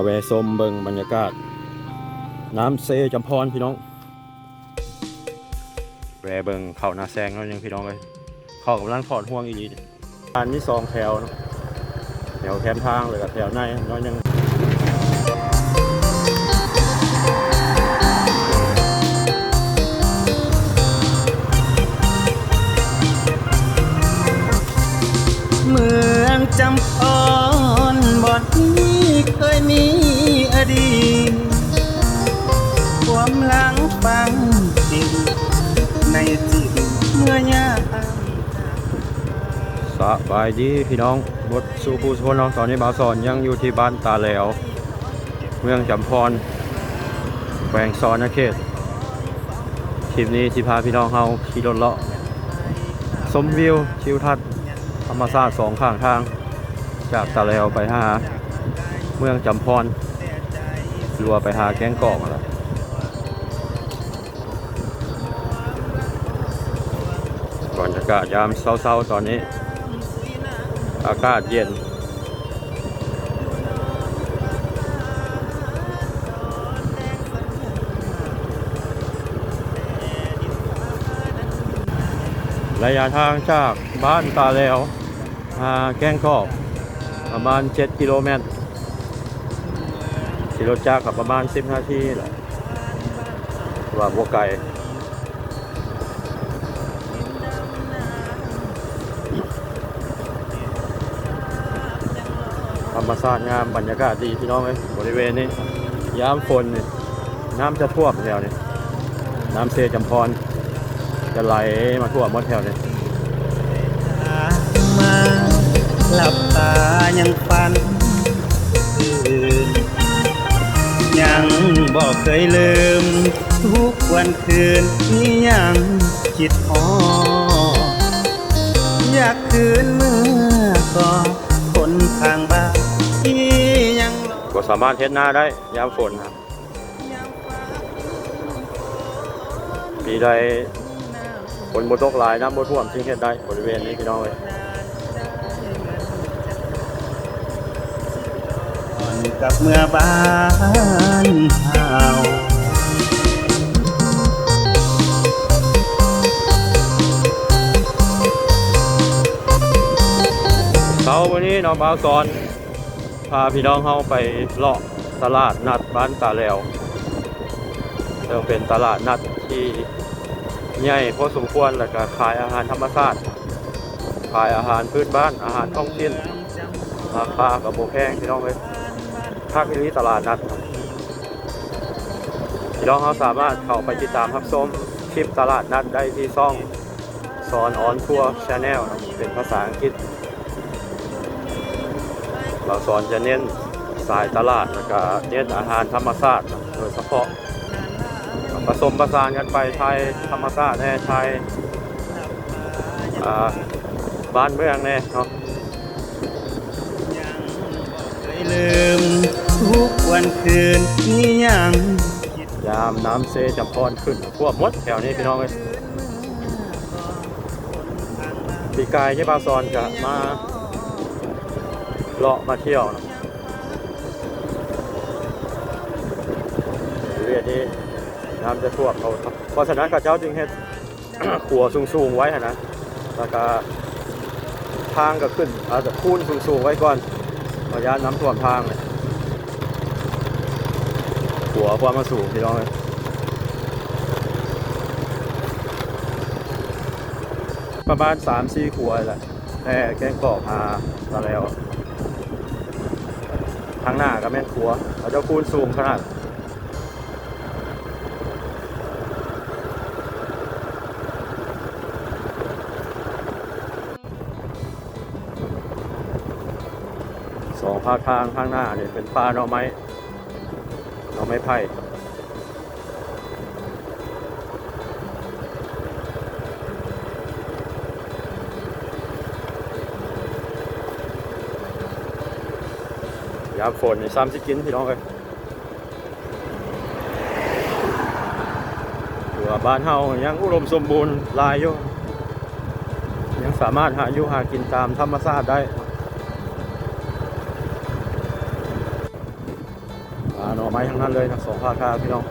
มาแวะชมเบิงบรรยากาศ น้ำเซจำพรพี่น้องแวะเบิงเข้านาแซงแล้วยังพี่น้องเลยเข้ากำลังถอดห่วงอีกอันนี้สองแถวเนาะแถวแคมทางเลยกับแถวในน้อยยังเมืองจำพรบ่อนนี้ เคยมีอดีตความหลังฟังจริงในจิตเมื่อยามสบายดีพี่น้องบทสู่ผู้สุพนน้องตอนในบาสอนยังอยู่ที่บ้านตาแหลวเมืองจำพรแขวงซอนนะเขตคลิปนี้สิพาพี่น้องเฮาขี่รถเลาะชมวิวทิวทัศน์ธรรมชาติสองข้างทาง จากตาแลวไปหา เมืองจำพรรัวไปหาแก้งกอกมาแล้วบรรยากาศยามเศร้าๆตอนนี้ อากาศเย็นระยะทางจากบ้านตาแล้วมาแก้งกอกประมาณ 7 กิโลเมตร ขี่รถจักรกับประมาณ10นาทีแหละว่าบวกไก่ธรรมชาติงามบรรยากาศดีพี่น้องเลยบริเวณนี้ยามฝนนี่น้ำจะท่วมแถวนี้น้ำเซจำพร จะไหลมาท่วมหมดแถวนี้หลับตายังฝันคืน ยังบอกเคยลืม ทุกวันคืนนี้ยังคิดพออยากคืนเมื่อก่อนคนทางบ้านที่ยังรอ ก็สามารถเฮ็ดหน้าได้ยามฝนครับ ปีใดฝนบตกหลายน้ำบท่วมจึงเฮ็ดได้บริเวณนี้พี่น้องเลย กับเมื่อบ้านเฮาเช้าวันนี้น้องบาวสอนพาพี่น้องเฮาไปเลาะตลาดนัดบ้านตาแหลวซึ่งเป็นตลาดนัดที่ใหญ่พอสมควรแล้วก็ขายอาหารธรรมชาติขายอาหารพื้นบ้านอาหารท้องถิ่นราคากับโบแพงพี่น้องเลย ภาคนี้ตลาดนัดครับพี่น้องเขาสามารถเข้าไปติดตามรับชมคลิปตลาดนัดได้ที่ช่องสอนออนทัวร์ชาแนลเป็นภาษาอังกฤษ เราสอนจะเน้นสายตลาดแล้วก็เน้นอาหารธรรมชาติโดยเฉพาะผสมผสานกันไปไทยธรรมชาติแน่ไทยบ้านเมืองแน่เนาะลืม ทุกวันคืนนี้ยังยามน้ำเซจะพรขึ้นท่วมหมดแถวนี้พี่น้องเลยปีกายที่บาซอนจะมาเลาะมาเที่ยวนะเรียนนี้น้ำจะท่วมเขาเพราะฉะนั้นกับเจ้าจึงเฮ็ดขัวสูงๆไว้นนะแล้วก็ทางก็ขึ้นอาจจะคูนสูงๆไว้ก่อนระยะน้ำท่วมทางเลย ขัวความาสูงพี่น้องเลยประมาณสามสี่ขวดแหละแค่แกงกรอบมาตอนแล้วทางหน้าก็แม่นครัวเราจะคูณสูงขนาดสองภาคทางข้างหน้าเนี่ยเป็นป่าหน่อไม้หน่อ ไม้ไผ่ยามฝนนี่ซ้ำสิกินพี่น้องเลยถือว่าบ้านเฮายังอุดมสมบูรณ์ลายอยู่ยังสามารถหาอยู่หากินตามธรรมชาติได้ ไม้ทั้งนั้นเลยทั้งสองภาคาพี่น้อง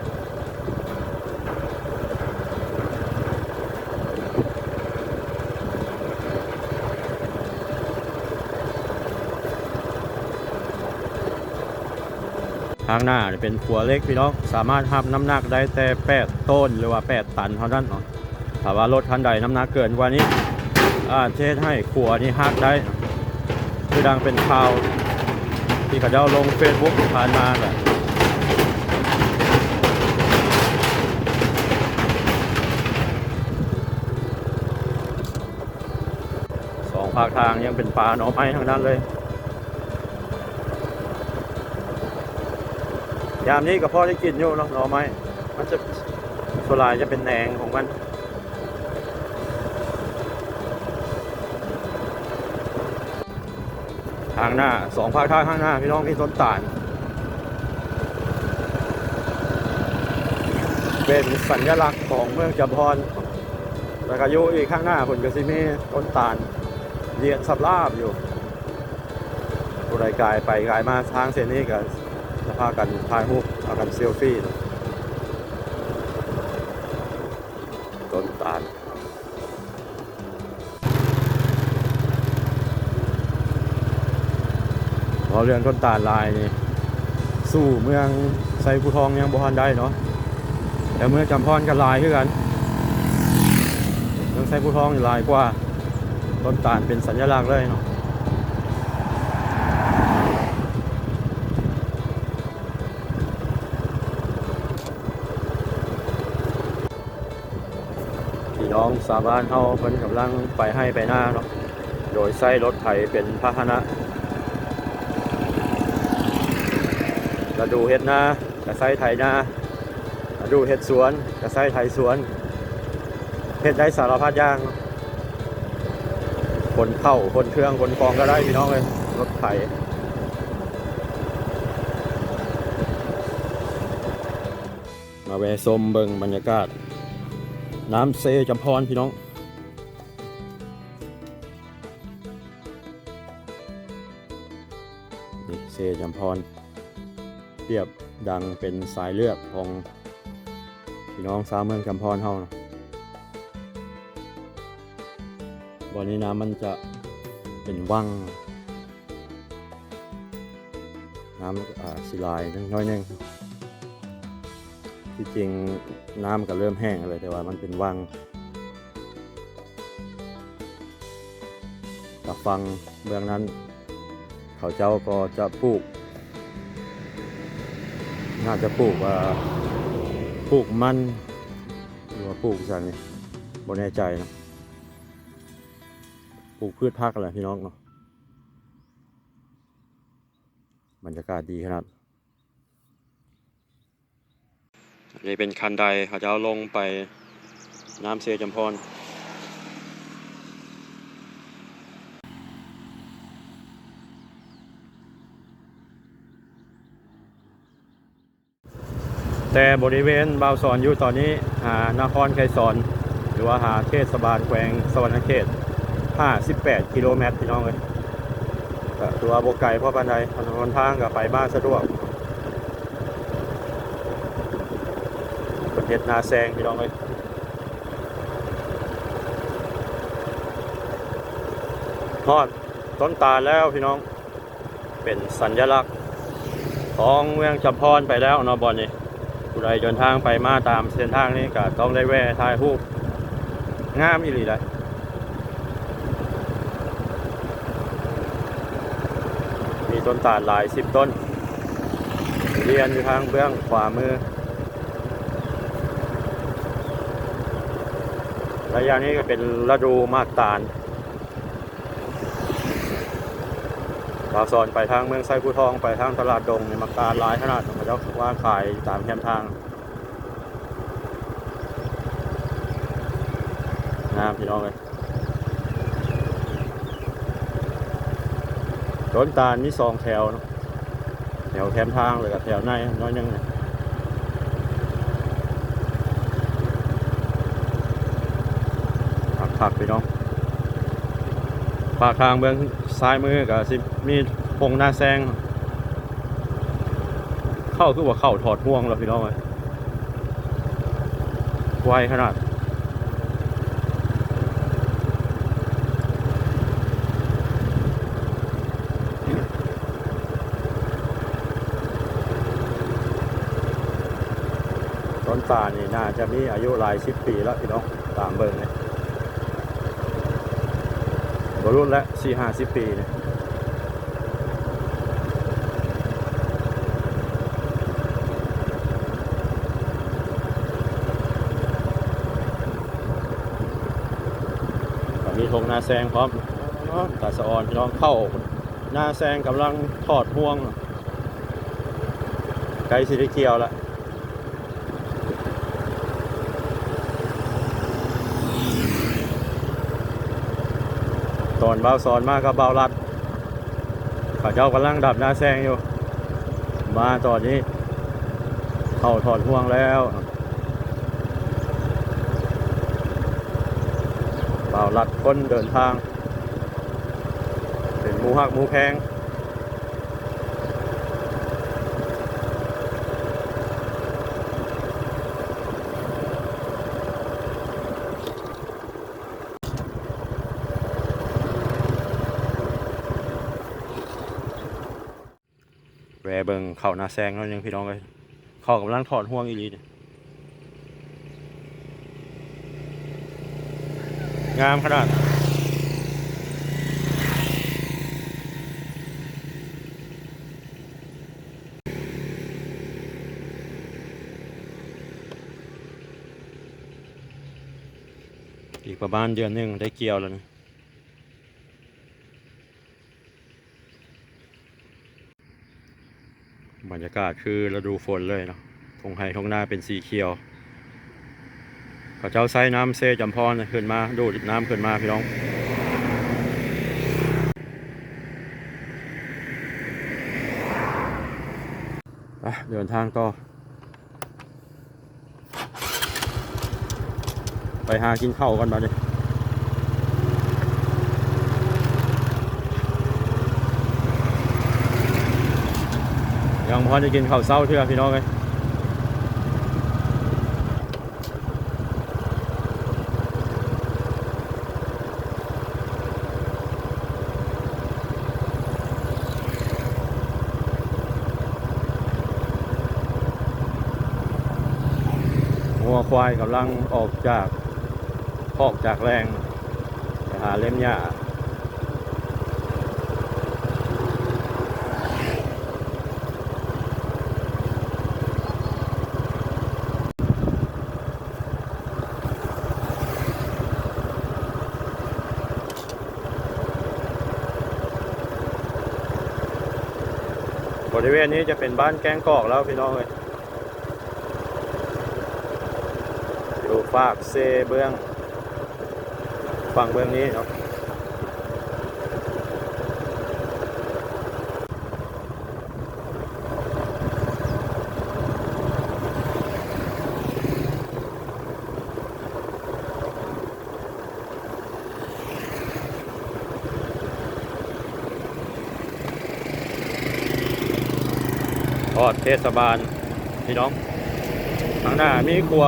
ทางหน้าเนี่ยเป็นขัวเล็กพี่น้องสามารถทับน้ำหนักได้แต่ 8 ต้นหรือว่า 8 ตันเท่านั้นเนาะถ้าว่ารถคันใดน้ำหนักเกินกว่านี้อาเฮ็ดให้ขัวนี่หักได้ คือดังเป็นข่าวที่เขาเจ้าลงเฟซบุ๊กผ่านมาแหลาคทางยังเป็นป่าหน่อไม้ทั้งนั้นเลย ยามนี้ก็พอได้กินอยู่เนาะหน่อไม้มันจะส่วนหลายจะเป็นแหนงของมันทางหน้าสองภาคทางข้างหน้า พี่น้องมีต้นตาล เป็นสัญลักษณ์ของเมืองจำพรแล้วก็อยู่อีกข้างหน้าผลกระสิมีต้นตาล เรียนสับลาบอยู่ผู้ใดกายไปกายมาทางเส้นนี้ก็จะพากันถ่ายรูปพากันเซลฟี่ต้นตาลพราะเรื่องต้นตาลลายนี่สู้เมืองไซภูทองยังบ่ทันได้เนาะแต่เมืองจำพรก็ลายคือกันเมืองไซภูทองนี่ลายกว่า ต้นตาลเป็นสัญลักษณ์เลยเนาะพี่น้องสาวบ้านเฮาเพิ่นกำลังไปให้ไปหน้าเนาะโดยใช้รถไถเป็นพาหนะฤดูเฮ็ดนากระไซไถนาฤดูเฮ็ดสวนกระไซไถสวนเฮ็ดได้สารพัดอย่าง คนเข้าคนเครื่องคนกองก็ได้พี่น้องเลยรถไถมาแวะชมเบิงบรรยากาศ น้ำเซจำพรพี่น้องนี่เซจำพรเปรียบดังเป็นสายเลือดของพี่น้องสาวเมืองจำพรเฮานะ บ่อนี้น้ำมันจะเป็นวังน้ำอ่าสิลายน้อยนึงที่จริงน้ำก็เริ่มแห้งเลยแต่ว่ามันเป็นวังกับฟังเบื้องนั้น เขาเจ้าก็จะปลูก น่าจะปลูกว่าปลูกมันหรือว่าปลูกสังนี่บนแน่ใจนะ ปลูกพืชพักอะไรพี่น้องเนาะบรรยากาศดีขนาดนนี้เป็นคันไดเขาจะเอาลงไปน้ำเซจำพรแต่บริเวณบาวสอนอยู่ตอนนี้หานครไกรสอน หรือว่าหาเทศบาลแขวงสวรรณเขต 58กิโลเมตรพี่น้องเลยตัวโบกไก่พ่อปันไดถนนทางกับไปบ้านสะดวกประเทศนาแซงพี่น้องเลยทอดต้นตาลแล้วพี่น้อง เป็นสัญลักษณ์ของเมืองจำพรไปแล้วนาะบอลนี่ผู้ใดเดินทางไปมาตามเส้นทางนี้ก็ต้องได้แวะถ่ายรูปงามอีหลีเลย ต้นตาลหลายสิบต้น เรียนอยู่ทางเบื้องขวามือ ระยะนี้ก็เป็นฤดูมากตาลดาวสอนไปทางเมืองไซภูทองไปทางตลาดดงในมากตาลหลายขนาดเขาจะว่าขายตามแคมทางนะพี่น้องเลย ต้นตาลมีสองแถวเนาะแถวแคมทางเลยกับแถวในน้อยหนึงเนี่ยผักไปเนาะปากทางเบื้องซ้ายมือกับสิมีพงหน้าแซง เข้าคือว่าเข้าถอดห่วงแล้วพี่น้องเลยไวขนาด ต้านี่น่าจะมีอายุหลายสิบปีแล้วพี่น้องตามเบิ่งเลยบรุ่นและสี่ห้าสิบปีเนี่ยมีธงนาแซงพร้อมตาสะออนพี่น้องเข้าหน้าแซงกำลังถอดห่วงไกลสิได้เกียวแล้ว ตอนเบาสอนมากกับเบารัดข้าเจ้ากำลังดับหน้าแซงอยู่ มาตอนนี้ เข้าถอดห่วงแล้วเบารัดคนเดินทาง เป็นมูหักมูแพง แวเบิงเข่านาแซงแล้วยังพี่น้องเลยเข้ากำลังถอดห่วงอีลีเนี่ยงามขนาดอีกประมาณเดือนหนึงได้เกี่ยวแล้วนะ บรรยากาศคือฤดูฝนเลยเนาะทงไห้ทงหน้าเป็นสีเขียวเขาเจ้าไซน้ำเซจำพรขึ้นมาดูดน้ำขึ้นมาพี่น้องเดินทางต่อ ไปหากินข้าวกันมาดิยั งพอจะกินข้าวเช้าเทื่อพี่น้องเลยหัวควายกำลังออกจากออกจากแรงไปหาเล่มหญ้า ริเวณนี้จะเป็นบ้านแกงกอกแล้วพี่น้องเลยอยู่ฝากเซเบื้องฝั่งเบื้องนี้เนาะ อดเทศบาลพี่น้องข้างหน้ามีครัว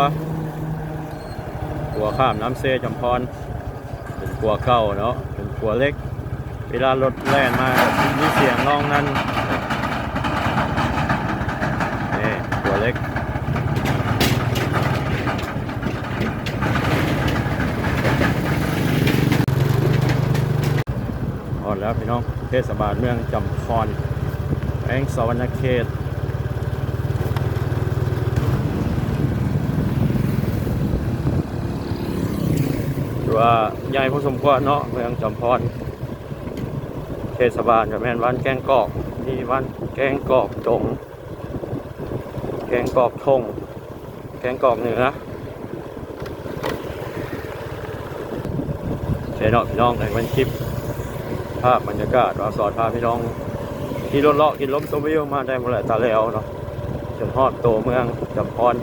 ครัวข้ามน้ำเซจำพรเป็นครัวเก่าเนาะเป็นครัวเล็ก เวลารถแล่นมามีเสียงร้องนั้นนี่ครัวเล็กพอดแล้วพี่น้องเทศบาลเมืองจำพรแองสวรรณเขต หรือว่าใหญ่พอสมควรเนาะเมืองจอมพรเทศบาลกับแม่นวันแกงกอกมีวันแกงกอกจงแกงกอกทงแกงกอกเหนือใช่เนาะพี่น้องในวันคลิป ภาพบรรยากาศเราสอนพาพี่น้องขี่รถเลาะกินล้มตัววิวมาได้หมดแหละตาแล้วเนาะจนฮอดโตเมืองจำพร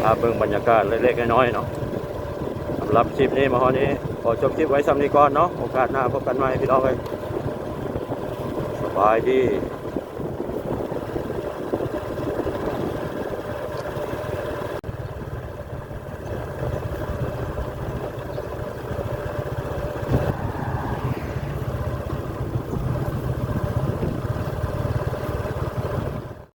พาเบิ่งบรรยากาศเล็กๆน้อยๆเนาะำหรับคลิปนี้มาฮอนี้ ขอจบคลิปไว้สำนีก่อนเนาะโอกาสหน้าพบกันใหม่พี่น้องเลยสบายดี